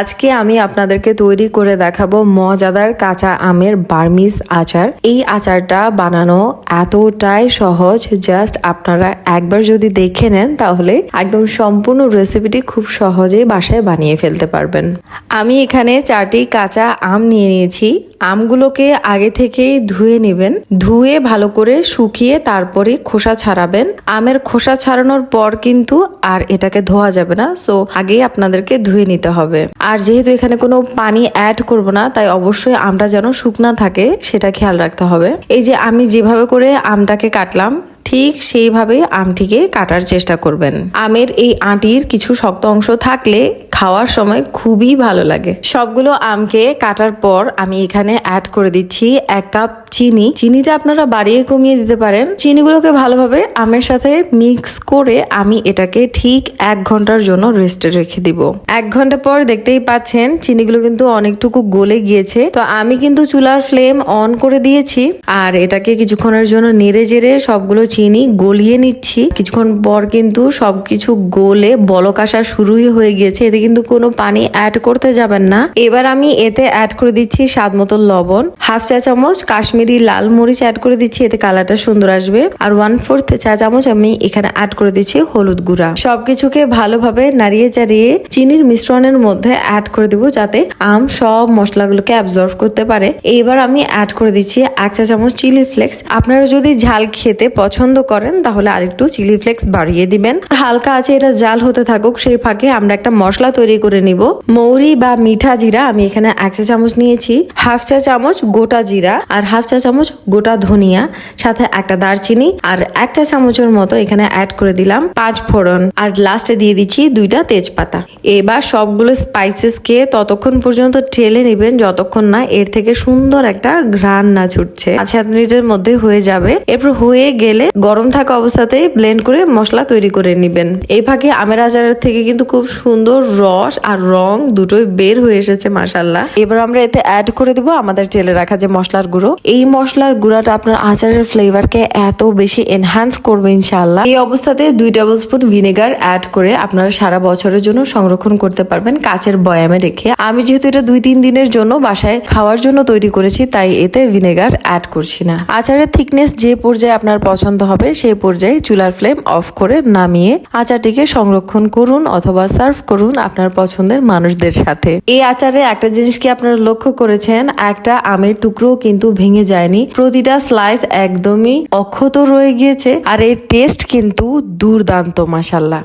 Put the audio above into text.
আজকে আমি আপনাদেরকে তৈরি করে দেখাবো মজাদার কাঁচা আমের বার্মিস আচার। এই আচারটা বানানো এতটাই সহজ জাস্ট আপনারা একবার যদি দেখে নেন তাহলে একদম সম্পূর্ণ রেসিপিটি খুব সহজেই বাসায় বানিয়ে ফেলতে পারবেন। আমি এখানে চারটি কাঁচা আম নিয়ে নিয়েছি। আমগুলোকে আগে থেকেই ধুয়ে নেবেন। ধুয়ে ভালো করে শুকিয়ে তারপরে খোসা ছাড়াবেন। আমের খোসা ছাড়ানোর পর কিন্তু আর এটাকে ধোয়া যাবে না। সো আগেই আপনাদেরকে ধুয়ে নিতে হবে। আর যেহেতু এখানে কোনো পানি অ্যাড করব না, তাই অবশ্যই আমটা যেন শুকনা থাকে, সেটা খেয়াল রাখতে হবে। এই যে আমি যেভাবে করে আমটাকে কাটলাম ঠিক সেইভাবে আমটিকে কাটার চেষ্টা করবেন। আমের এই আটির কিছু শক্ত অংশ থাকলে খাওয়ার সময় খুবই ভালো লাগে। সবগুলো আমকে কাটার পর আমি এখানে অ্যাড করে দিচ্ছি এক কাপ চিনি। চিনিটা আপনারা বাড়িয়ে কমিয়ে দিতে পারেন। চিনিগুলোকে ভালোভাবে আমের সাথে মিক্স করে আমি এটাকে ঠিক এক ঘণ্টার জন্য রেস্টে রেখে দিব। এক ঘণ্টা পর দেখতেই পাচ্ছেন চিনিগুলো কিন্তু অনেকটুকু গলে গিয়েছে। তো আমি কিন্তু চুলার ফ্লেম অন করে দিয়েছি। আর এটাকে কিছুক্ষণের জন্য নেড়ে জেড়ে সবগুলো চিনি গলিয়ে নিচ্ছি। কিছুক্ষণ পর কিন্তু সবকিছু গলে বলক আসা শুরুই হয়ে গিয়েছে। এতে কিন্তু কোনো পানি অ্যাড করতে যাবেন না। এবার আমি এতে অ্যাড করে দিচ্ছি স্বাদ মতো লবণ। হাফ চা চামচ কাশ্মীরি লাল মরিচ অ্যাড করে দিচ্ছি, এতে কালারটা সুন্দর আসবে। আর ওয়ান ফোর্থ চা চামচ আমি এখানে অ্যাড করে দিচ্ছি হলুদ গুঁড়া। সবকিছুকে ভালোভাবে নাড়িয়ে চাড়িয়ে চিনির মিশ্রণের মধ্যে অ্যাড করে দিব যাতে আম সব মশলাগুলোকে অ্যাবজর্ব করতে পারে। এইবার আমি অ্যাড করে দিচ্ছি এক চা চামচ চিলি ফ্লেক্স আপনারা যদি ঝাল খেতে পছন্দ করেন, তাহলে আরেকটু চিলি ফ্লেক্স বাড়িয়ে দিবেন। হালকা আছে, এটা জাল হতে থাকুক, সেই ফাঁকে আমরা একটা মশলা তৈরি করে নিব। মৌরি বা মিঠা জিরা আমি এখানে এক চা চামচ নিয়েছি, হাফ চা চামচ গোটা জিরা আর হাফ চা চামচ গোটা ধনিয়া, সাথে একটা দারচিনি আর এক চা চামচের মতো এখানে অ্যাড করে দিলাম পাঁচ ফোড়ন। আর লাস্টে দিয়ে দিচ্ছি দুইটা তেজপাতা। এবার সবগুলো স্পাইসেস কে ততক্ষণ পর্যন্ত ঠেলে নেবেন, যতক্ষণ না এর থেকে সুন্দর একটা ঘ্রাণ না ছুটছে। পাঁচ সাত মিনিটের মধ্যে হয়ে যাবে। এরপর হয়ে গেলে গরম থাকা অবস্থাতেই ব্লেন্ড করে মশলা তৈরি করে নেবেন। এই ফাঁকে আমের আচারের থেকে কিন্তু খুব সুন্দর রস আর রং দুটোই বের হয়ে এসেছে মাসাল্লাহ এবার আমরা এতে অ্যাড করে দিব আমাদের তেলে রাখা যে মশলার গুঁড়ো। এই মশলার গুঁড়াটা আপনার আচারের ফ্লেভারকে এত বেশি এনহ্যান্স করবে ইনশাল্লাহ এই অবস্থাতে দুই টেবিল স্পুন ভিনেগার অ্যাড করে আপনারা সারা বছরের জন্য সংরক্ষণ করতে পারবেন কাচের বয়ামে রেখে। আমি যেহেতু এটা দুই তিন দিনের জন্য বাসায় খাওয়ার জন্য তৈরি করেছি, তাই এতে ভিনেগার অ্যাড করছি না। আচারের থিকনেস যে পর্যায়ে আপনার পছন্দ হবে, সেই পর্যায়ে চুলার ফ্লেম অফ করে নামিয়ে আচারটিকে সংরক্ষণ করুন অথবা সার্ভ করুন আপনার পছন্দের মানুষদের সাথে। এই আচারে একটা জিনিস কি আপনারা লক্ষ্য করেছেন? একটা আমের টুকরো কিন্তু ভেঙে যায়নি। প্রতিটা স্লাইস একদমই অক্ষত রয়ে গিয়েছে আর এর টেস্ট কিন্তু দুর্দান্ত মাসাল্লাহ